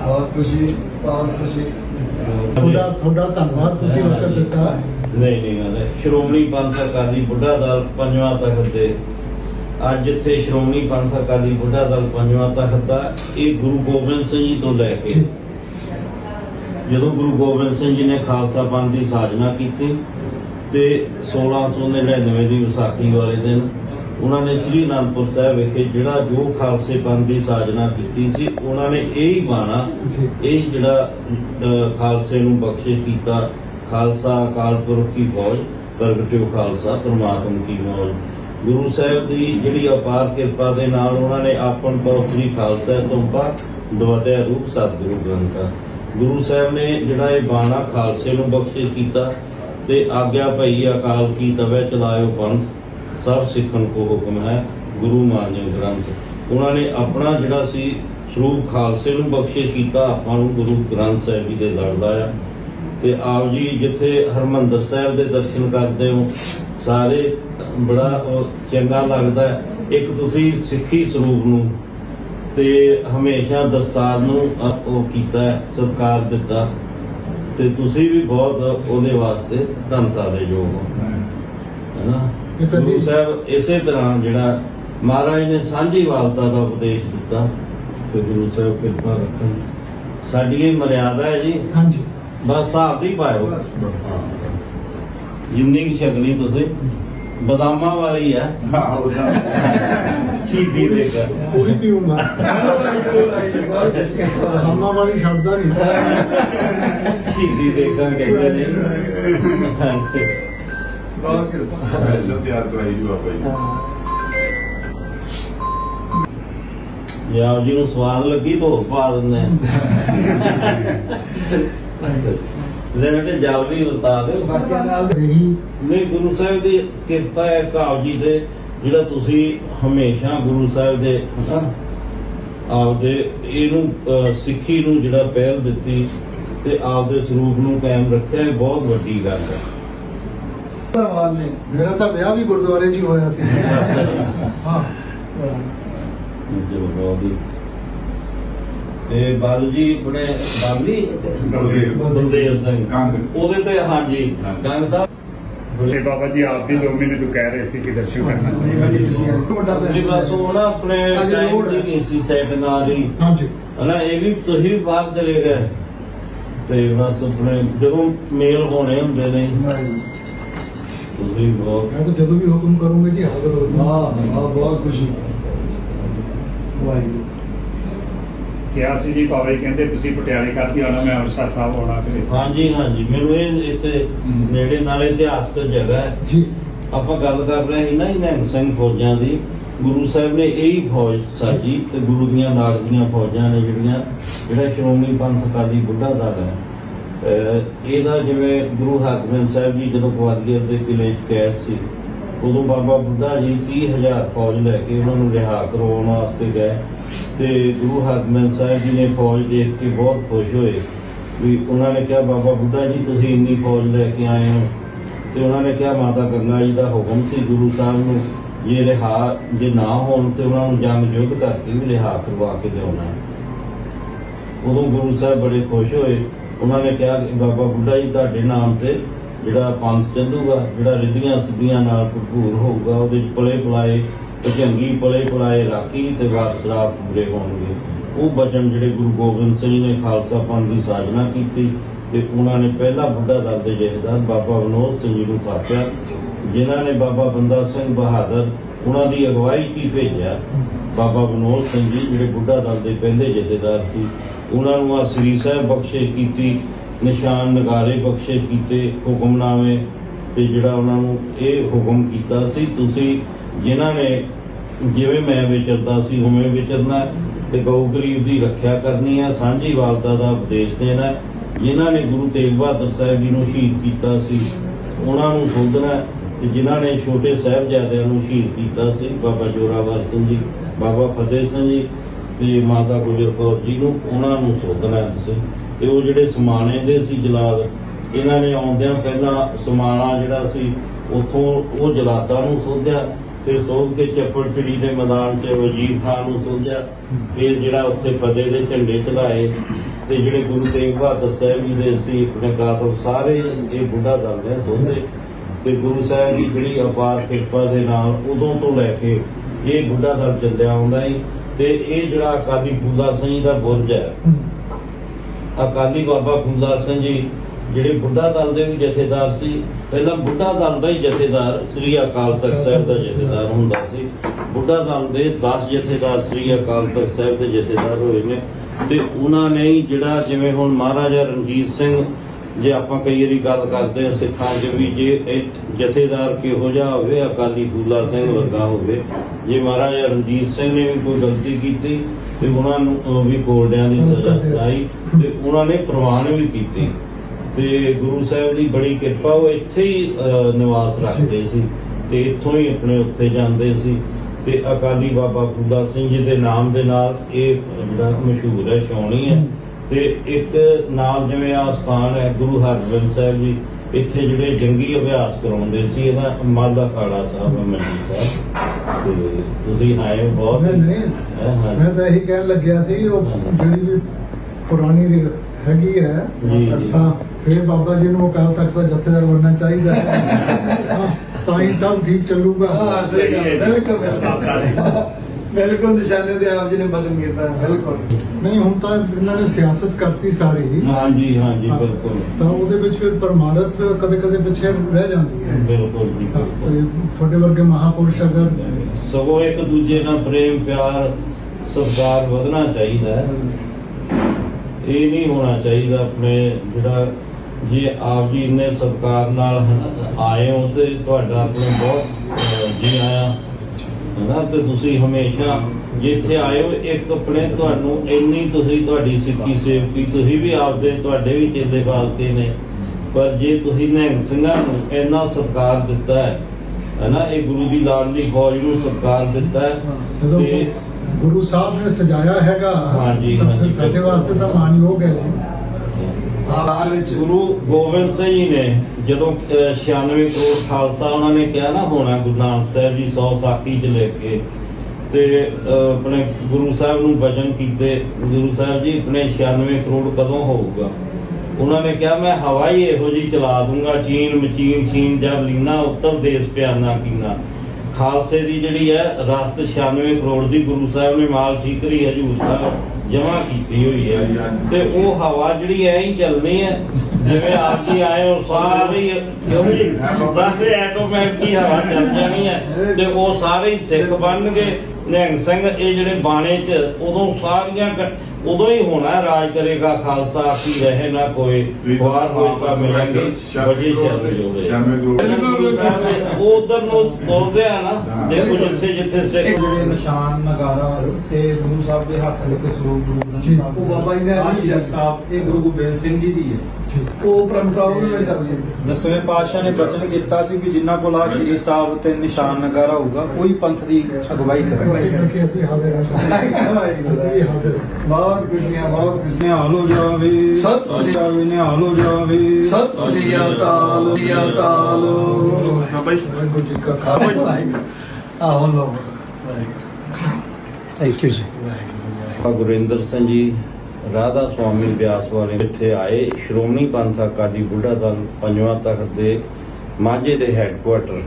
ਬਹੁਤ ਖੁਸ਼ੀ ਬਹੁਤ ਖੁਸ਼ੀ ਤੁਹਾਡਾ ਤੁਹਾਡਾ ਧੰਨਵਾਦ ਤੁਸੀਂ ਵਕਤ ਦਿੱਤਾ ਨਹੀਂ ਨਹੀਂ ਗੱਲ ਹੈ। ਸ਼੍ਰੋਮਣੀ ਪੰਥ ਅਕਾਲੀ ਬੁੱਢਾ ਦਲ ਪੰਜਵਾਂ ਤਖਤ ਦੇ ਅੱਜ ਇੱਥੇ ਸ਼੍ਰੋਮਣੀ ਪੰਥ ਅਕਾਲੀ ਬੁੱਢਾ ਦਲ ਪੰਜਵਾਂ ਤਖਤ ਦਾ ਇਹ ਗੁਰੂ ਗੋਬਿੰਦ ਸਿੰਘ ਜੀ ਤੋਂ ਲੈ ਕੇ ਜਦੋਂ ਗੁਰੂ ਗੋਬਿੰਦ ਸਿੰਘ ਜੀ ਨੇ ਖਾਲਸਾ ਪੰਥ ਦੀ ਸਾਜਨਾ ਕੀਤੀ ਤੇ 1699 ਦੀ ਵਿਸਾਖੀ ਵਾਲੇ ਦਿਨ ਉਹਨਾਂ ਨੇ ਸ੍ਰੀ ਅਨੰਦਪੁਰ ਸਾਹਿਬ ਵਿਖੇ ਜਿਹੜਾ ਜੋ ਖਾਲਸੇ ਪੰਥ ਦੀ ਸਾਜਨਾ ਕੀਤੀ ਸੀ ਉਹਨਾਂ ਨੇ ਇਹ ਹੀ ਬਾਣਾ। ਇਹ ਜਿਹੜਾ ਖਾਲਸੇ ਨੂੰ ਬਖਸ਼ਿਸ਼ ਕੀਤਾ ਖਾਲਸਾ ਅਕਾਲ ਪੁਰਖ ਕੀ ਫੌਜ ਪ੍ਰਗਟਿਓ ਖਾਲਸਾ ਪ੍ਰਮਾਤਮ ਕੀ ਮੌਜ। ਗੁਰੂ ਸਾਹਿਬ ਦੀ ਜਿਹੜੀ ਅਪਾਰ ਕਿਰਪਾ ਦੇ ਨਾਲ ਉਹਨਾਂ ਨੇ ਆਪਨ ਤੋਂ ਸ੍ਰੀ ਖਾਲਸਾ ਤੋਂ ਪਾ ਦਵਤਿਆ ਰੂਪ ਸਤਿਗੁਰੂ ਗ੍ਰੰਥਾ। ਗੁਰੂ ਸਾਹਿਬ ਨੇ ਜਿਹੜਾ ਇਹ ਬਾਣਾ ਖਾਲਸੇ ਨੂੰ ਬਖਸ਼ਿਸ਼ ਕੀਤਾ ਤੇ ਆਗਿਆ ਭਈ ਅਕਾਲ ਕੀ ਤਵੇ ਚਲਾਇਓ ਪੰਥ। ਸਭ ਸਿੱਖਣ ਕੋ ਹੁਕਮ ਹੈ ਗੁਰੂ ਮਾਨਿਓ ਗ੍ਰੰਥ। ਉਹਨਾਂ ਨੇ ਆਪਣਾ ਜਿਹੜਾ ਸੀ ਸਰੂਪ ਖਾਲਸੇ ਨੂੰ ਬਖਸ਼ਿਸ਼ ਕੀਤਾ ਆਪਾਂ ਨੂੰ ਗੁਰੂ ਗ੍ਰੰਥ ਸਾਹਿਬ ਜੀ ਦੇ ਲੜ ਲਾਇਆ ਤੇ ਆਪ ਜੀ ਜਿੱਥੇ ਹਰਮੰਦਰ ਸਾਹਿਬ ਦੇ ਦਰਸ਼ਨ ਕਰਦੇ ਹੋ ਸਾਰੇ ਬੜਾ ਚੰਗਾ ਲੱਗਦਾ। ਇੱਕ ਤੁਸੀਂ ਸਿੱਖੀ ਸਰੂਪ ਨੂੰ ਤੇ ਹਮੇਸ਼ਾ ਦਸਤਾਰ ਨੂੰ ਉਹ ਕੀਤਾ ਸਤਿਕਾਰ ਦਿੱਤਾ। ਤੇ ਤੁਸੀਂ ਵੀ ਬਹੁਤ ਉਹਦੇ ਵਾਸਤੇ ਧੰਨਤਾ ਦੇ ਯੋਗ ਹੋ। ਹੈਨਾ ਗੁਰੂ ਸਾਹਿਬ ਇਸੇ ਤਰ੍ਹਾਂ ਜਿਹੜਾ ਮਹਾਰਾਜ ਨੇ ਸਾਂਝੀ ਵਾਲਤਾ ਦਾ ਉਪਦੇਸ਼ ਦਿੱਤਾ ਤੇ ਗੁਰੂ ਸਾਹਿਬ ਕਿਰਪਾ ਰੱਖਣ। ਸਾਡੀ ਇਹ ਮਰਿਆਦਾ ਹੈ ਜੀ। ਹਾਂਜੀ। ਬਸ ਹਿਸਾਬ ਦੀ ਪਾਇਓ। ਜਿੰਨੀ ਕੀ ਸ਼ਕਲੀ ਤੁਸੀਂ ਬਦਾਮਾਂ ਵਾਲੀ ਹੈ। ਸ਼ੀਦੀ ਦੇ ਕਰ ਪੂਰੀ ਪੀਊਂਗਾ। ਅੰਮਾ ਵਾਲੀ ਛੱਡਦਾ ਨਹੀਂ। ਸ਼ੀਦੀ ਦੇ ਕਰ ਕਹਿੰਦੇ ਨੇ। ਬਹੁਤ ਕਿਰਪਾ ਸਪੈਸ਼ਲ ਤਿਆਰ ਕਰਾਈ ਜੀ ਬਾਬਾ ਜੀ। ਜੇ ਆਪ ਜੀ ਨੂੰ ਸਵਾਦ ਲੱਗੀ ਤਾਂ ਹੋਰ ਪਾ ਦਿੰਦੇ ਲੈ ਬੇਟੇ ਜਲ ਵੀ ਉਤਾ ਦੇ ਬਾਕੀ ਨਾਲ ਰਹੀ। ਨਹੀਂ ਗੁਰੂ ਸਾਹਿਬ ਦੀ ਕਿਰਪਾ ਹੈ ਕਾਬ ਜੀ ਤੇ ਜਿਹੜਾ ਤੁਸੀਂ ਹਮੇਸ਼ਾ ਗੁਰੂ ਸਾਹਿਬ ਦੇ ਆਪਦੇ ਇਹਨੂੰ ਸਿੱਖੀ ਨੂੰ ਜਿਹੜਾ ਪਹਿਲ ਦਿੱਤੀ ਤੇ ਆਪਦੇ ਸਰੂਪ ਨੂੰ ਕਾਇਮ ਰੱਖਿਆ ਇਹ ਬਹੁਤ ਵੱਡੀ ਗੱਲ ਹੈ। ਧੰਨਵਾਦ ਨੇ। ਮੇਰਾ ਤਾਂ ਵਿਆਹ ਵੀ ਗੁਰਦੁਆਰੇ 'ਚ ਹੀ ਹੋਇਆ ਸੀ। ਹਾਂ। ਤੇ ਬਾਦਲ ਜੀ ਆਪਣੇ ਬਾਲੀ ਬਲਦੇਵ। ਬਲਦੇਵ ਸਿੰਘ। ਕੰਗ। ਉਹਦੇ ਤੇ ਹਾਂਜੀ ਗੰਗ ਸਾਹਿਬ। ਤੇ ਬਾਬਾ ਜੀ ਆਪ ਵੀ ਦੋ ਮਹੀਨੇ ਤੋਂ ਕਹਿ ਰਹੇ ਸੀ ਕਿ ਦਰਸ਼ਨ ਕਰਨਾ ਜੀ ਬਸ ਉਹ ਨਾ ਆਪਣੇ ਟਾਈਮ ਦੀ। ਨਹੀਂ ਸੀ ਸੈਟ ਨਾ ਰਹੀ ਹਾਂਜੀ। ਹਨਾ ਇਹ ਵੀ ਤੁਸੀਂ ਬਾਹਰ ਚਲੇ ਗਏ। ਤੇ ਬਸ ਆਪਣੇ ਜਦੋਂ ਮੇਲ ਹੋਣੇ ਹੁੰਦੇ ਨੇ। ਤੁਸੀਂ ਬਹੁਤ ਮੈਂ ਤਾਂ ਜਦੋਂ ਵੀ ਹੁਕਮ ਕਰੂੰਗਾ ਜੀ ਹਾਜ਼ਰ ਹੋ ਜਾਊਂਗਾ। ਵਾਹ ਵਾਹ ਬਹੁਤ ਖੁਸ਼ੀ। ਵਾਹਿਗੁਰੂ। ਕਿਹਾ ਸੀ ਜੀ ਬਾਬਾ ਜੀ ਕਹਿੰਦੇ ਤੁਸੀਂ ਪਟਿਆਲੇ ਕਰਕੇ ਆਉਣਾ ਮੈਂ ਅੰਮ੍ਰਿਤਸਰ ਸਾਹਿਬ ਆਉਣਾ ਫਿਰ। ਹਾਂਜੀ ਹਾਂਜੀ। ਮੈਨੂੰ ਇਹ ਇੱਥੇ ਨੇੜੇ ਨਾਲ ਇਤਿਹਾਸਕ ਜਗ੍ਹਾ ਹੈ। ਜੀ। ਆਪਾਂ ਗੱਲ ਕਰ ਰਹੇ ਸੀ ਨਾ ਇਹ ਨਿਹੰਗ ਸਿੰਘ ਫੌਜਾਂ ਦੀ। ਗੁਰੂ ਸਾਹਿਬ ਨੇ ਇਹ ਹੀ ਫੌਜ ਸਾਜੀ ਤੇ ਗੁਰੂ ਦੀਆਂ ਨਾਲ ਦੀਆਂ ਫੌਜਾਂ ਨੇ ਜਿਹੜੀਆਂ ਜਿਹੜਾ ਸ਼੍ਰੋਮਣੀ ਪੰਥ ਅਕਾਲੀ ਬੁੱਢਾ ਦਲ ਹੈ। ਇਹਦਾ ਜਿਵੇਂ ਗੁਰੂ ਹਰਗੋਬਿੰਦ ਸਾਹਿਬ ਜੀ ਜਦੋਂ ਗਵਾਲੀਅਰ ਦੇ ਕਿਲੇ 'ਚ ਕੈਦ ਸੀ, ਉਦੋਂ ਬਾਬਾ ਬੁੱਢਾ ਜੀ 30000 ਫੌਜ ਲੈ ਕੇ ਉਹਨਾਂ ਨੂੰ ਰਿਹਾ ਕਰਵਾਉਣ ਵਾਸਤੇ ਗਏ ਤੇ ਗੁਰੂ ਹਰਗੋਬਿੰਦ ਸਾਹਿਬ ਜੀ ਨੇ ਫੌਜ ਦੇਖ ਕੇ ਬਹੁਤ ਖੁਸ਼ ਹੋਏ ਵੀ ਉਹਨਾਂ ਨੇ ਕਿਹਾ, ਬਾਬਾ ਬੁੱਢਾ ਜੀ, ਤੁਸੀਂ ਇੰਨੀ ਫੌਜ ਲੈ ਕੇ ਆਏ ਹੋ। ਤੇ ਉਹਨਾਂ ਨੇ ਕਿਹਾ, ਮਾਤਾ ਗੰਗਾ ਜੀ ਦਾ ਹੁਕਮ ਸੀ ਗੁਰੂ ਸਾਹਿਬ ਨੂੰ ਜੇ ਰਿਹਾ, ਜੇ ਨਾ ਹੋਣ ਤੇ ਉਹਨਾਂ ਨੂੰ ਜੰਗ ਯੁੱਧ ਕਰਕੇ ਵੀ ਰਿਹਾ ਕਰਵਾ ਕੇ ਲਿਆਉਣਾ ਉਦੋਂ ਗੁਰੂ ਸਾਹਿਬ ਬੜੇ ਖੁਸ਼ ਹੋਏ ਉਹਨਾਂ ਨੇ ਕਿਹਾ ਕਿ ਬਾਬਾ ਬੁੱਢਾ ਜੀ ਤੁਹਾਡੇ ਨਾਮ ਤੇ ਜਿਹੜਾ ਪੰਥ ਚੱਲੂਗਾ, ਜਿਹੜਾ ਰਿੱਧੀਆਂ ਸਿੱਧੀਆਂ ਨਾਲ ਭਰਪੂਰ ਹੋਊਗਾ, ਉਹਦੇ ਪਲੇ ਪਲਾਏ ਤੇ ਚੰਗੀ ਪਲੇ ਪਲਾਏ ਰਾਖੀ ਤੇ ਵਾਰਸਰਾਤ ਪੂਰੇ ਹੋਣਗੇ। ਉਹ ਬਚਨ ਜਿਹੜੇ ਗੁਰੂ ਗੋਬਿੰਦ ਸਿੰਘ ਜੀ ਨੇ ਖਾਲਸਾ ਪੰਥ ਦੀ ਸਾਜਨਾ ਕੀਤੀ ਤੇ ਉਹਨਾਂ ਨੇ ਪਹਿਲਾ ਬੁੱਢਾ ਦਲ ਦੇ ਜਥੇਦਾਰ ਬਾਬਾ ਵਿਨੋਦ ਸਿੰਘ ਜੀ ਨੂੰ ਥਾਪਿਆ, ਜਿਨ੍ਹਾਂ ਨੇ ਬਾਬਾ ਬੰਦਾ ਸਿੰਘ ਬਹਾਦਰ ਉਹਨਾਂ ਦੀ ਅਗਵਾਈ ਹੀ ਭੇਜਿਆ ਬਾਬਾ ਵਿਨੋਦ ਸਿੰਘ ਜੀ ਜਿਹੜੇ ਬੁੱਢਾ ਦਲ ਦੇ ਪਹਿਲੇ ਜਥੇਦਾਰ ਸੀ ਉਹਨਾਂ ਨੂੰ ਆ ਸ੍ਰੀ ਸਾਹਿਬ ਬਖਸ਼ੇ ਕੀਤੀ ਨਿਸ਼ਾਨ ਨਗਾਰੇ ਬਖਸ਼ੇ ਕੀਤੇ ਹੁਕਮਨਾਮੇ ਤੇ ਜਿਹੜਾ ਉਹਨਾਂ ਨੂੰ ਇਹ ਹੁਕਮ ਕੀਤਾ ਸੀ ਤੁਸੀਂ ਜਿਨ੍ਹਾਂ ਨੇ ਜਿਵੇਂ ਮੈਂ ਵਿਚਰਦਾ ਸੀ ਉਵੇਂ ਵਿਚਰਨਾ ਤੇ ਗਊ ਗਰੀਬ ਦੀ ਰੱਖਿਆ ਕਰਨੀ ਹੈ ਸਾਂਝੀ ਵਾਲਤਾ ਦਾ ਉਪਦੇਸ਼ ਦੇਣਾ। ਜਿਨ੍ਹਾਂ ਨੇ ਗੁਰੂ ਤੇਗ ਬਹਾਦਰ ਸਾਹਿਬ ਜੀ ਨੂੰ ਸ਼ਹੀਦ ਕੀਤਾ ਸੀ ਉਹਨਾਂ ਨੂੰ ਸੋਧਣਾ ਤੇ ਜਿਨ੍ਹਾਂ ਨੇ ਛੋਟੇ ਸਾਹਿਬਜ਼ਾਦਿਆਂ ਨੂੰ ਸ਼ਹੀਦ ਕੀਤਾ ਸੀ, ਬਾਬਾ ਜੋਰਾਵਰ ਸਿੰਘ ਜੀ, ਬਾਬਾ ਫਤਿਹ ਸਿੰਘ ਜੀ ਤੇ ਮਾਤਾ ਗੁਜਰ ਕੌਰ ਜੀ ਨੂੰ ਉਹਨਾਂ ਨੂੰ ਸੋਧਣਾ ਹੈ ਤੇ ਉਹ ਜਿਹੜੇ ਸਮਾਣੇ ਦੇ ਸੀ ਜਲਾਦ, ਇਹਨਾਂ ਨੇ ਆਉਂਦਿਆਂ ਪਹਿਲਾਂ ਸਮਾਣਾ ਜਿਹੜਾ ਸੀ, ਉੱਥੋਂ ਉਹ ਜਲਾਦਾਂ ਨੂੰ ਸੋਧਿਆ, ਫਿਰ ਸੋਧ ਕੇ ਚੱਪੜ ਚਿੜੀ ਦੇ ਮੈਦਾਨ 'ਚ ਵਜ਼ੀਰ ਖਾਨ ਨੂੰ ਸੋਧਿਆ, ਫਿਰ ਜਿਹੜਾ ਉੱਥੇ ਫਤਿਹ ਦੇ ਝੰਡੇ ਚੜਾਏ ਤੇ ਜਿਹੜੇ ਗੁਰੂ ਤੇਗ ਬਹਾਦਰ ਸਾਹਿਬ ਜੀ ਦੇ ਸੀ, ਆਪਣੇ ਕਾਤਲ ਸਾਰੇ ਇਹ ਬੁੱਢਾ ਦਲ ਨੇ ਸੋਧੇ। ਤੇ ਗੁਰੂ ਸਾਹਿਬ ਦੀ ਜਿਹੜੀ ਅਪਾਰ ਕਿਰਪਾ ਦੇ ਨਾਲ ਉਦੋਂ ਤੋਂ ਲੈ ਕੇ ਇਹ ਬੁੱਢਾ ਦਲ ਚੱਲਿਆ ਆਉਂਦਾ ਹੈ ਤੇ ਇਹ ਜਿਹੜਾ ਅਕਾਲੀ ਫੂਲਾ ਸਿੰਘ ਦਾ ਬੁਰਜ ਹੈ। ਅਕਾਲੀ ਬਾਬਾ ਫੂਲਾ ਸਿੰਘ ਜੀ ਜਿਹੜੇ ਬੁੱਢਾ ਦਲ ਦੇ ਵੀ ਜਥੇਦਾਰ ਸੀ ਪਹਿਲਾਂ ਬੁੱਢਾ ਦਲ ਦਾ ਹੀ ਜਥੇਦਾਰ ਸ੍ਰੀ ਅਕਾਲ ਤਖਤ ਸਾਹਿਬ ਦਾ ਜਥੇਦਾਰ ਹੁੰਦਾ ਸੀ। ਬੁੱਢਾ ਦਲ ਦੇ 10 ਜਥੇਦਾਰ ਸ੍ਰੀ ਅਕਾਲ ਤਖਤ ਸਾਹਿਬ ਦੇ ਜਥੇਦਾਰ ਹੋਏ ਨੇ ਤੇ ਉਹਨਾਂ ਨੇ ਜਿਹੜਾ ਜਿਵੇਂ ਹੁਣ ਮਹਾਰਾਜਾ ਰਣਜੀਤ ਸਿੰਘ ਜੇ ਆਪਾਂ ਕਈ ਵਾਰੀ ਗੱਲ ਕਰਦੇ ਹਾਂ ਸਿੱਖਾਂ 'ਚ ਵੀ ਜੇ ਜਥੇਦਾਰ ਕਿਹੋ ਜਿਹਾ ਹੋਵੇ ਅਕਾਲੀ ਫੂਲਾ ਸਿੰਘ ਵਰਗਾ ਹੋਵੇ ਜੇ ਮਹਾਰਾਜਾ ਰਣਜੀਤ ਸਿੰਘ ਨੇ ਵੀ ਕੋਈ ਗਲਤੀ ਕੀਤੀ ਤੇ ਉਹਨਾਂ ਨੂੰ ਵੀ ਕੋਲਡਿਆਂ ਦੀ ਸਜ਼ਾ ਸੁਣਾਈ ਤੇ ਉਹਨਾਂ ਨੇ ਪ੍ਰਵਾਨ ਵੀ ਕੀਤੀ। ਤੇ ਗੁਰੂ ਸਾਹਿਬ ਦੀ ਬੜੀ ਕਿਰਪਾ ਉਹ ਇੱਥੇ ਹੀ ਨਿਵਾਸ ਰੱਖਦੇ ਸੀ ਤੇ ਇੱਥੋਂ ਹੀ ਆਪਣੇ ਉੱਥੇ ਜਾਂਦੇ ਸੀ। ਤੇ ਅਕਾਲੀ ਬਾਬਾ ਫੂਲਾ ਸਿੰਘ ਜੀ ਦੇ ਨਾਮ ਦੇ ਨਾਲ ਇਹ ਜਿਹੜਾ ਮਸ਼ਹੂਰ ਹੈ ਛਾਉਣੀ ਹੈ। ਤੇ ਇੱਕ ਨਾਲ ਜਿਵੇਂ ਆ ਸਥਾਨ ਹੈ ਗੁਰੂ ਹਰਗੋਬਿੰਦ ਸਾਹਿਬ ਜੀ ਇੱਥੇ ਜਿਹੜੇ ਜੰਗੀ ਅਭਿਆਸ ਕਰਾਉਂਦੇ ਸੀ ਇਹਦਾ ਮਾਲਾ ਖਾੜਾ ਸਾਹਿਬ ਮੰਡੀ ਸਾਹਿਬ ਤੇ ਤੁਸੀਂ ਆਏ ਹੋ ਬਹੁਤ ਨਹੀਂ ਨਹੀਂ। ਮੈਂ ਤਾਂ ਇਹੀ ਕਹਿਣ ਲੱਗਿਆ ਸੀ ਉਹ ਜਿਹੜੀ ਵੀ ਪੁਰਾਣੀ ਹੈਗੀ ਹੈ। ਹਾਂ ਫਿਰ ਬਾਬਾ ਜੀ ਨੂੰ ਅਕਾਲ ਤਖਤ ਦਾ ਜਥੇਦਾਰ ਬਣਨਾ ਚਾਹੀਦਾ ਤਾਂ ਹੀ ਸਭ ਠੀਕ ਚੱਲੂਗਾ। ਹਾਂ ਸਹੀ ਗੱਲ ਹੈ। ਬਿਲਕੁਲ ਬਿਲਕੁਲ ਨਿਸ਼ਾਨੇ ਤੇ ਆਪ ਜੀ ਨੇ ਬਸਮ ਕੀਤਾ ਹੈ, ਬਿਲਕੁਲ। ਨਹੀਂ ਹੁਣ ਤਾਂ ਇਹਨਾਂ ਨੇ ਸਿਆਸਤ ਕਰਤੀ ਸਾਰੀ। ਹਾਂਜੀ ਹਾਂਜੀ ਹਾਂ, ਬਿਲਕੁਲ। ਤਾਂ ਉਹਦੇ ਵਿੱਚ ਫਿਰ ਪਰਮਾਰਥ ਕਦੇ ਕਦੇ ਪਿੱਛੇ ਰਹਿ ਜਾਂਦੀ ਹੈ। ਬਿਲਕੁਲ ਜੀ ਤੁਹਾਡੇ ਵਰਗੇ ਮਹਾਪੁਰਸ਼ ਅਗਰ ਸਗੋਂ ਇੱਕ ਦੂਜੇ ਨਾਲ ਪ੍ਰੇਮ ਪਿਆਰ ਸਤਿਕਾਰ ਵਧਣਾ ਚਾਹੀਦਾ ਹੈ। ਇਹ ਨਹੀਂ ਹੋਣਾ ਚਾਹੀਦਾ ਆਪਣੇ ਜਿਹੜਾ ਜੇ ਆਪ ਜੀ ਇੰਨੇ ਸਤਿਕਾਰ ਨਾਲ ਹਨ- ਆਏ ਹੋ ਤੇ ਤੁਹਾਡਾ ਆਪਣੇ ਬਹੁਤ ਜੀ ਆਇਆ ਹਨਾ ਤੇ ਤੁਸੀਂ ਹਮੇਸ਼ਾ ਜਿੱਥੇ ਹੋ ਇੱਕ ਆਪਣੇ ਤੁਹਾਨੂੰ ਇੰਨੀ ਤੁਸੀਂ ਤੁਹਾਡੀ ਸਿੱਖੀ ਸੇਵਕੀ ਤੁਸੀਂ ਵੀ ਆਪਦੇ ਤੁਹਾਡੇ ਵੀ ਚੇਲੇ ਬਾਲਤੇ ਨੇ ਪਰ ਜੇ ਤੁਸੀਂ ਨਿਹੰਗ ਸਿੰਘਾਂ ਨੂੰ ਇੰਨਾ ਸਤਿਕਾਰ ਦਿੱਤਾ ਹੈ ਹਨਾ ਇਹ ਗੁਰੂ ਦੀ ਲਾਡਲੀ ਫੌਜ ਨੂੰ ਸਤਿਕਾਰ ਦਿੱਤਾ ਹੈ ਤੇ ਗੁਰੂ ਸਾਹਿਬ ਨੇ ਸਜਾਇਆ ਹੈਗਾ ਹਾਂਜੀ, ਹਾਂਜੀ, ਸਾਡੇ। ਵਾਸਤੇ ਤਾਂ ਮਾਨਯੋਗ ਹੈ ਜੀ ਬਾਹਰ ਵਿੱਚ। ਗੁਰੂ ਗੋਬਿੰਦ ਸਿੰਘ ਜੀ ਨੇ ਜਦੋਂ ਅਹ, 96 ਕਰੋੜ ਖਾਲਸਾ ਉਹਨਾਂ ਨੇ ਕਿਹਾ ਨਾ ਹੋਣਾ ਗੁਰੂ ਨਾਨਕ ਸਾਹਿਬ ਜੀ 100 ਸਾਖੀ ਚ ਲੈ ਕੇ ਤੇ ਅਹ, ਆਪਣੇ ਗੁਰੂ ਸਾਹਿਬ ਨੂੰ ਵਜਨ ਕੀਤੇ ਗੁਰੂ ਸਾਹਿਬ ਜੀ ਆਪਣੇ 96 ਕਰੋੜ ਕਦੋਂ ਹੋਊਗਾ? ਉਹਨਾਂ ਨੇ ਕਿਹਾ ਮੈਂ ਹਵਾ ਹੀ ਇਹੋ ਜੀ ਚਲਾ ਦੂੰਗਾ ਚੀਨ ਮਚੀਨ ਛੀਨ ਜਬ ਲੀਨਾ ਉੱਤਰ ਦੇਸ਼ ਪਿਆਨਾ ਕੀਨਾ। ਖਾਲਸੇ ਦੀ ਜਿਹੜੀ ਹੈ ਰਸਤ 96 ਕਰੋੜ ਦੀ ਗੁਰੂ ਸਾਹਿਬ ਨੇ ਮਾਲ ਠੀਕਰੀ ਹਜੂਰ ਸਾਹਿਬ। ਜਮ੍ਹਾਂ ਕੀਤੀ ਹੋਈ ਹੈ। ਤੇ ਉਹ ਹਵਾ ਜਿਹੜੀ ਐ ਹੀ ਚੱਲਣੀ ਹੈ ਜਿਵੇਂ ਆਪ ਜੀ ਆਏ ਹੋ ਸਾਰੀ ਕਿਉਂ ਜੀ। ਸਾਰੇ ਆਟੋਮੈਟਿਕ ਹਵਾ ਚੱਲ ਜਾਣੀ ਹੈ। ਤੇ ਉਹ ਸਾਰੇ ਸਿੱਖ ਬਣਨਗੇ। ਨਿਹੰਗ ਸਿੰਘ ਇਹ ਜਿਹੜੇ ਬਾਣੇ 'ਚ ਉਦੋਂ ਸਾਰੀਆਂ ਉਦੋਂ ਹੀ ਹੋਣਾ ਹੈ, ਰਾਜ ਕਰੇਗਾ ਖਾਲਸਾ ਕੀ ਰਹੇ ਨਾ ਕੋਈ ਵਾਰ ਹੋਏ ਤਾਂ ਮਿਲਾਂਗੇ ਵਜੇ ਸ਼ਰਨ ਜੋੜੇ। 96 ਕਰੋੜ ਉਹ ਉਧਰ ਨੂੰ ਤੁਰ ਰਿਹਾ ਨਾ ਦੇਖੋ ਜਿੱਥੇ ਜਿੱਥੇ ਸਿੱਖ ਜਿਹੜੇ ਨਿਸ਼ਾਨ ਨਗਾਰਾ ਤੇ ਗੁਰੂ ਸਾਹਿਬ ਦੇ ਹੱਥ ਲਿਖੇ ਸਰੂਪ ਗੁਰੂ ਗ੍ਰੰਥ। ਸਾਹਿਬ ਉਹ ਬਾਬਾ ਜੀ ਦਾ ਸਾਹਿਬ ਇਹ ਗੁਰੂ ਗੋਬਿੰਦ ਸਿੰਘ ਜੀ ਦੀ ਹੈ। ਉਹ ਪਰੰਪਰਾ ਉਹਦੇ ਵਿੱਚ ਚੱਲਦੀ ਹੈ। ਦਸਵੇਂ ਪਾਤਸ਼ਾਹ ਨੇ ਬਚਨ ਕੀਤਾ ਸੀ ਵੀ ਜਿਨ੍ਹਾਂ ਕੋਲ ਆ ਸਾਹਿਬ ਤੇ ਨਿਸ਼ਾਨ ਨਗਾਰਾ ਹੋਊਗਾ ਕੋਈ ਪੰਥ ਦੀ ਅਗਵਾਈ ਕਰੇਗਾ। ਇਸੇ ਕਰਕੇ ਅਸੀਂ ਹਾਜ਼ਰ ਹਾਂ। ਅਸੀਂ ਵੀ ਹਾਜ਼ਰ ਹਾਂ। ਬਹੁਤ ਖੁਸ਼ੀਆਂ ਬਹੁਤ ਖੁਸ਼ੀਆਂ ਨਿਹਾਲ ਹੋ ਜਾਵੇ ਸਤਿ ਸ੍ਰੀ ਜਾਵੇ ਨਿਹਾਲ ਹੋ ਜਾਵੇ ਸਤਿ ਸ੍ਰੀ ਅਕਾਲ ਸ੍ਰੀ ਅਕਾਲ ਵਾਹਿਗੁਰੂ ਜੀ ਕਾ ਖਾਲਸਾ ਆਹੋ ਲੋ ਥੈਂਕ ਯੂ ਜੀ ਗੁਰਿੰਦਰ ਸਿੰਘ ਜੀ ਰਾਧਾ ਸੁਆਮੀ ਬਿਆਸ ਵਾਲੇ ਇੱਥੇ ਆਏ। ਸ਼੍ਰੋਮਣੀ ਪੰਥ ਅਕਾਲੀ ਬੁੱਢਾ ਦਲ ਪੰਜਵਾਂ ਤਖਤ ਦੇ ਮਾਝੇ ਦੇ ਹੈੱਡਕੁਆਟਰ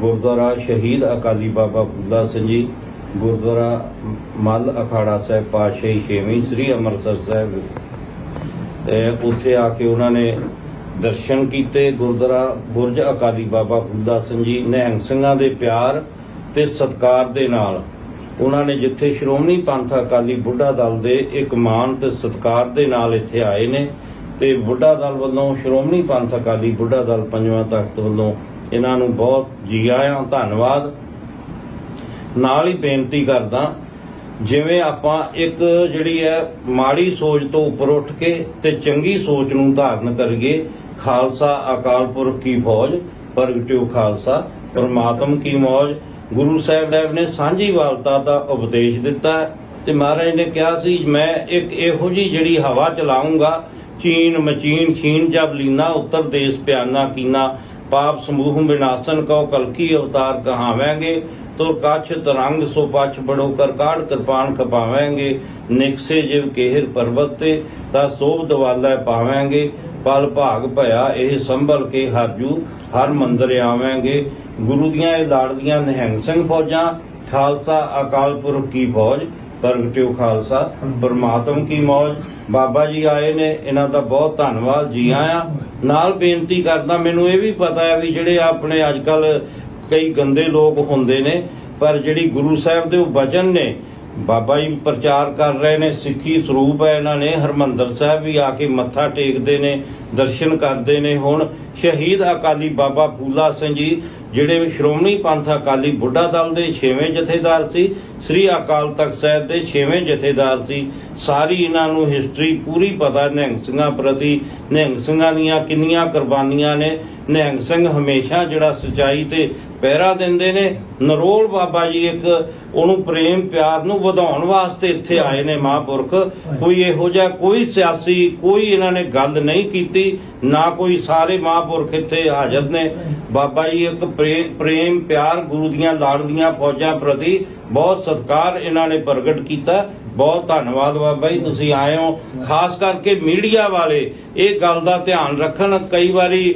ਗੁਰਦੁਆਰਾ ਸ਼ਹੀਦ ਅਕਾਲੀ ਬਾਬਾ ਬੁੱਢਾ ਸਿੰਘ ਜੀ ਗੁਰਦੁਆਰਾ ਮੱਲ ਅਖਾੜਾ ਸਾਹਿਬ, ਪਾਤਸ਼ਾਹੀ ਛੇਵੀਂ, ਸ੍ਰੀ ਅੰਮ੍ਰਿਤਸਰ ਸਾਹਿਬ। ਤੇ ਉੱਥੇ ਆ ਕੇ ਉਹਨਾਂ ਨੇ ਦਰਸ਼ਨ ਕੀਤੇ। ਗੁਰਦੁਆਰਾ ਬੁਰਜ ਅਕਾਲੀ ਬਾਬਾ ਬੁੱਢਾ ਸਿੰਘ ਜੀ, ਨਿਹੰਗ ਸਿੰਘਾਂ ਦੇ ਪਿਆਰ ਤੇ ਸਤਿਕਾਰ ਦੇ ਨਾਲ ਉਹਨਾਂ ਨੇ ਜਿੱਥੇ ਸ਼੍ਰੋਮਣੀ ਪੰਥ ਅਕਾਲੀ ਬੁੱਢਾ ਦਲ ਦੇ ਇੱਕ ਮਾਨ ਤੇ ਸਤਿਕਾਰ ਦੇ ਨਾਲ ਇੱਥੇ ਆਏ ਨੇ ਤੇ ਬੁੱਢਾ ਦਲ ਵੱਲੋਂ, ਸ਼੍ਰੋਮਣੀ ਪੰਥ ਅਕਾਲੀ ਬੁੱਢਾ ਦਲ ਪੰਜਵਾਂ ਤਖਤ ਵੱਲੋਂ ਇਹਨਾਂ ਨੂੰ ਬਹੁਤ ਜੀ ਆਇਆਂ, ਧੰਨਵਾਦ। ਨਾਲ ਹੀ ਬੇਨਤੀ ਕਰਦਾ, ਜਿਵੇਂ ਆਪਾਂ ਇੱਕ ਜਿਹੜੀ ਹੈ ਮਾੜੀ ਸੋਚ ਤੋਂ ਉੱਪਰ ਉੱਠ ਕੇ ਤੇ ਚੰਗੀ ਸੋਚ ਨੂੰ ਧਾਰਨ ਕਰੀਏ, ਖਾਲਸਾ ਅਕਾਲ ਪੁਰਖ ਕੀ ਫੌਜ ਪ੍ਰਗਟਿਓ ਖਾਲਸਾ, ਪਰਮਾਤਮ ਕੀ ਮੌਜ। ਗੁਰੂ ਸਾਹਿਬ ਸਾਹਿਬ ਨੇ ਸਾਂਝੀ ਵਾਲਤਾ ਦਾ ਉਪਦੇਸ਼ ਦਿੱਤਾ ਤੇ ਮਹਾਰਾਜ ਨੇ ਕਿਹਾ ਸੀ, ਮੈਂ ਇੱਕ ਇਹੋ ਜੀ ਜਿਹੜੀ ਹਵਾ ਚਲਾਉਂਗਾ, ਚੀਨ ਮਚੀਨ ਛੀਨ ਜਬ ਲੀਨਾ, ਉੱਤਰ ਦੇਸ਼ ਪਿਆਨਾ ਕੀਨਾ, ਪਾਪ ਸਮੂਹ ਵਿਨਾਸ਼ਨ ਕਉ ਕਲਕੀ ਅਵਤਾਰ ਕਹਾਵਾਂਗੇ ਤੁਰ ਕੱਛ ਤਰੰਗ ਸੋ ਪਛ ਬੜੋ ਕਰ ਕਾੜ ਕਿਰਪਾਨ ਖਪਾਵਾਂਗੇ। ਨਿਕਸੇ ਜਿਵ ਕੇਹਰ ਪਰਬਤ, ਤੇ ਤਾਂ ਦਵਾਲਾ ਪਾਵਾਂਗੇ। ਪਲ ਭਾਗ ਭਇਆ ਇਹ ਸੰਭਲ ਕੇ ਹਰਜੂ ਹਰ ਮੰਦਰ ਆਵਾਂਗੇ। ਗੁਰੂ ਦੀਆਂ ਇਹ ਲਾੜਦੀਆਂ ਨਿਹੰਗ ਸਿੰਘ ਫੌਜਾਂ, ਖਾਲਸਾ ਅਕਾਲ ਪੁਰਖ ਕੀ ਫੌਜ ਪ੍ਰਗਟਿਓ ਖਾਲਸਾ, ਪਰਮਾਤਮ ਕੀ ਮੌਜ। ਬਾਬਾ ਜੀ ਆਏ ਨੇ, ਇਹਨਾਂ ਦਾ ਬਹੁਤ ਧੰਨਵਾਦ, ਜੀ ਆਇਆਂ। ਨਾਲ ਬੇਨਤੀ ਕਰਦਾ, ਮੈਨੂੰ ਇਹ ਵੀ ਪਤਾ ਹੈ ਵੀ ਜਿਹੜੇ ਆਪਣੇ ਅੱਜ ਕੱਲ ਕਈ ਗੰਦੇ ਲੋਕ ਹੁੰਦੇ ਨੇ, ਪਰ ਜਿਹੜੀ ਗੁਰੂ ਸਾਹਿਬ ਦੇ ਉਹ ਬਚਨ ਨੇ, ਬਾਬਾ ਜੀ ਪ੍ਰਚਾਰ ਕਰ ਰਹੇ ਨੇ, ਸਿੱਖੀ ਸਰੂਪ ਹੈ ਇਹਨਾਂ ਨੇ, ਹਰਮੰਦਰ ਸਾਹਿਬ ਵੀ ਆ ਕੇ ਮੱਥਾ ਟੇਕਦੇ ਨੇ, ਦਰਸ਼ਨ ਕਰਦੇ ਨੇ ਹੁਣ, ਸ਼ਹੀਦ ਅਕਾਲੀ ਬਾਬਾ ਫੂਲਾ ਸਿੰਘ ਜੀ, ਜਿਹੜੇ ਸ਼੍ਰੋਮਣੀ ਪੰਥ ਅਕਾਲੀ ਬੁੱਢਾ ਦਲ ਦੇ 6ਵੇਂ ਜਥੇਦਾਰ ਸੀ ਸ੍ਰੀ ਅਕਾਲ ਤਖਤ ਸਾਹਿਬ ਦੇ 6ਵੇਂ ਜਥੇਦਾਰ ਸੀ। ਸਾਰੀ ਇਹਨਾਂ ਨੂੰ ਹਿਸਟਰੀ ਪੂਰੀ ਪਤਾ। ਨਿਹੰਗ ਸਿੰਘਾਂ ਪ੍ਰਤੀ ਨਿਹੰਗ ਸਿੰਘਾਂ ਦੀਆਂ ਕਿੰਨੀਆਂ ਕੁਰਬਾਨੀਆਂ ਨੇ। ਨਿਹੰਗ ਸਿੰਘ ਹਮੇਸ਼ਾ ਜਿਹੜਾ ਸਚਾਈ ਤੇ ਪਹਿਰਾ ਦਿੰਦੇ ਨੇ। ਨਰੋਲ ਬਾਬਾ ਜੀ ਇੱਕ ਉਹਨੂੰ ਪ੍ਰੇਮ ਪਿਆਰ ਨੂੰ ਵਧਾਉਣ ਵਾਸਤੇ ਇੱਥੇ ਆਏ ਨੇ ਮਹਾਂਪੁਰਖ। ਕੋਈ ਇਹੋ ਜਿਹਾ ਕੋਈ ਸਿਆਸੀ, ਕੋਈ ਇਹਨਾਂ ਨੇ ਗੱਲ ਨਹੀਂ ਕੀਤੀ। ਨਾ ਕੋਈ ਸਾਰੇ ਮਹਾਂਪੁਰਖ ਇੱਥੇ ਹਾਜ਼ਰ ਨੇ। ਬਾਬਾ ਜੀ ਇੱਕ ਪ੍ਰੇਮ ਪ੍ਰੇਮ ਪਿਆਰ ਗੁਰੂ ਦੀਆਂ ਲਾੜ ਦੀਆਂ ਫੌਜਾਂ ਪ੍ਰਤੀ ਬਹੁਤ ਸਤਿਕਾਰ ਇਹਨਾਂ ਨੇ ਪ੍ਰਗਟ ਕੀਤਾ। ਬਹੁਤ ਧੰਨਵਾਦ ਬਾਬਾ ਜੀ, ਤੁਸੀਂ ਆਏ ਹੋ। ਖਾਸ ਕਰਕੇ ਮੀਡੀਆ ਵਾਲੇ, ਇਹ ਗੱਲ ਦਾ ਧਿਆਨ ਰੱਖਣ। ਕਈ ਵਾਰੀ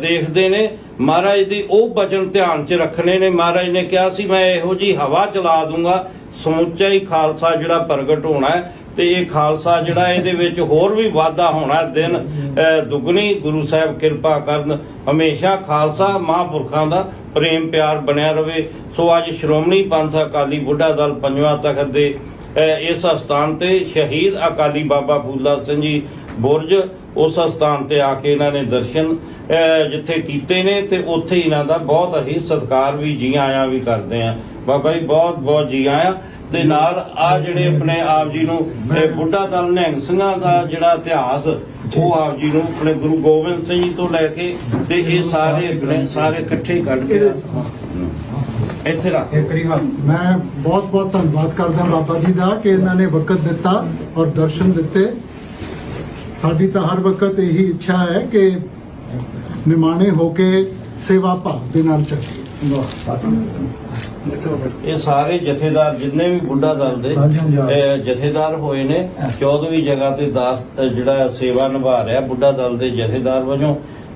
ਦੇਖਦੇ ਨੇ, ਮਹਾਰਾਜ ਦੀ ਉਹ ਬਚਨ ਧਿਆਨ 'ਚ ਰੱਖਣੇ ਨੇ। ਮਹਾਰਾਜ ਨੇ ਕਿਹਾ ਸੀ, ਮੈਂ ਇਹੋ ਜੀ ਹਵਾ ਚਲਾ ਦੂੰਗਾ। ਸਮੁੱਚਾ ਹੀ ਖਾਲਸਾ ਜਿਹੜਾ ਪ੍ਰਗਟ ਹੋਣਾ ਹੈ। ਤੇ ਇਹ ਖਾਲਸਾ ਜਿਹੜਾ ਇਹਦੇ ਵਿੱਚ ਹੋਰ ਵੀ ਵਾਧਾ ਹੋਣਾ ਦਿਨ ਅਹ, ਦੁੱਗਣੀ ਗੁਰੂ ਸਾਹਿਬ ਕਿਰਪਾ ਕਰਨ ਹਮੇਸ਼ਾ ਖਾਲਸਾ ਮਹਾਂਪੁਰਖਾਂ ਦਾ ਪ੍ਰੇਮ ਪਿਆਰ ਬਣਿਆ ਰਵੇ। ਸੋ ਅੱਜ ਸ਼੍ਰੋਮਣੀ ਪੰਥ ਅਕਾਲੀ ਬੁੱਢਾ ਦਲ ਪੰਜਵਾਂ ਤਖਤ ਦੇ ਇਸ ਸਥਾਨ ਤੇ ਸ਼ਹੀਦ ਅਕਾਲੀ ਬਾਬਾ ਫੂਲਾ ਸਿੰਘ ਜੀ ਬੁਰਜ ਉਸ ਸਥਾਨ ਤੇ ਆ ਕੇ ਇਹਨਾਂ ਨੇ ਦਰਸ਼ਨ ਜਿੱਥੇ ਕੀਤੇ ਨੇ ਤੇ ਉੱਥੇ ਇਹਨਾਂ ਦਾ ਬਹੁਤ ਅਸੀਂ ਸਤਿਕਾਰ ਵੀ ਜੀ ਆਇਆਂ ਵੀ ਕਰਦੇ ਆਂ। ਬਾਬਾ ਜੀ ਬਹੁਤ ਬਹੁਤ ਜੀ ਆਇਆਂ। ਤੇ ਨਾਲ ਆ ਜਿਹੜੇ ਆਪਣੇ ਆਪ ਜੀ ਨੂੰ ਇਹ ਬੁੱਢਾ ਦਲ ਨਿਹੰਗ ਸਿੰਘਾਂ ਦਾ ਜਿਹੜਾ ਇਤਿਹਾਸ ਉਹ ਆਪ ਜੀ ਨੂੰ ਆਪਣੇ ਗੁਰੂ ਗੋਬਿੰਦ ਸਿੰਘ ਜੀ ਤੋਂ ਲੈ ਕੇ ਤੇ ਇਹ ਸਾਰੇ ਸਾਰੇ ਇਕੱਠੇ ਕੱਢ ਕੇ ਇੱਥੇ ਰੱਖ। ਮੈਂ ਬਹੁਤ ਬਹੁਤ ਧੰਨਵਾਦ ਕਰਦਾ ਬਾਬਾ ਜੀ ਦਾ ਕਿ ਇਹਨਾਂ ਨੇ ਵਕਤ ਦਿੱਤਾ ਔਰ ਦਰਸ਼ਨ ਦਿੱਤੇ। ਸਾਡੀ ਤਾਂ ਹਰ ਵਕਤ ਇਹੀ ਇੱਛਾ ਹੈ ਕਿ ਨਿਮਾਣੇ ਹੋ ਕੇ ਸੇਵਾ ਭਾਵ ਦੇ ਨਾਲ ਚੱਲੀਏ। ਇਹ ਸਾਰੇ ਜਥੇਦਾਰ ਜਿੰਨੇ ਵੀ ਬੁੱਢਾ ਦਲ ਦੇ ਜਥੇਦਾਰ ਹੋਏ ਨੇ 14ਵੀਂ ਜਗ੍ਹਾ ਤੇ ਦਾਸ ਜਿਹੜਾ ਸੇਵਾ ਨਿਭਾ ਰਿਹਾ ਬੁੱਢਾ ਦਲ ਦੇ ਜਥੇਦਾਰ ਵਜੋਂ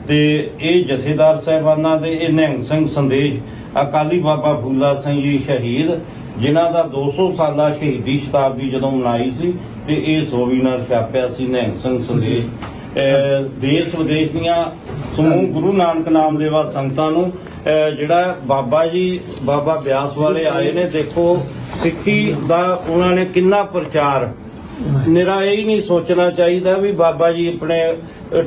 ਤੇ ਇਹ ਜਥੇਦਾਰ ਸਾਹਿਬਾਨਾਂ ਦੇ ਇਹ ਨਿਹੰਗ ਸਿੰਘ ਸੰਦੇਸ਼ ਅਕਾਲੀ ਬਾਬਾ ਫੂਲਾ ਸਿੰਘ ਜੀ ਸ਼ਹੀਦ ਜਿਨ੍ਹਾਂ ਦਾ 200 ਸਾਲਾ ਸ਼ਹੀਦੀ ਸ਼ਤਾਬਦੀ ਜਦੋਂ ਮਨਾਈ ਸੀ ਤੇ ਇਹ ਸੋਵੀਨਰ ਛਾਪਿਆ ਸੀ ਨਿਹੰਗ ਸਿੰਘ ਸੰਦੇਸ਼। ਦੇਸ਼ ਵਿਦੇਸ਼ ਦੀਆਂ ਸਮੂਹ ਗੁਰੂ ਨਾਨਕ ਨਾਮ ਦੇਵਾ ਸੰਗਤਾਂ ਨੂੰ ਜਿਹੜਾ ਬਾਬਾ ਜੀ ਬਾਬਾ ਬਿਆਸ ਵਾਲੇ ਆਏ ਨੇ ਦੇਖੋ ਸਿੱਖੀ ਦਾ ਉਹਨਾਂ ਨੇ ਕਿੰਨਾ ਪ੍ਰਚਾਰ। ਨਿਰਾ ਇਹ ਹੀ ਨਹੀਂ ਸੋਚਣਾ ਚਾਹੀਦਾ ਵੀ ਬਾਬਾ ਜੀ ਆਪਣੇ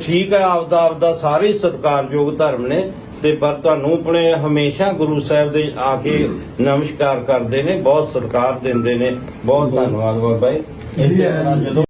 ਠੀਕ ਹੈ ਆਪਦਾ ਆਪਦਾ ਸਾਰੇ ਸਤਿਕਾਰਯੋਗ ਧਰਮ ਨੇ ਤੇ ਪਰ ਤੁਹਾਨੂੰ ਆਪਣੇ ਹਮੇਸ਼ਾ ਗੁਰੂ ਸਾਹਿਬ ਦੇ ਆ ਕੇ ਨਮਸਕਾਰ ਕਰਦੇ ਨੇ ਬਹੁਤ ਸਤਿਕਾਰ ਦਿੰਦੇ ਨੇ। ਬਹੁਤ ਧੰਨਵਾਦ ਬਾਬਾ ਜੀ। ਜਦੋਂ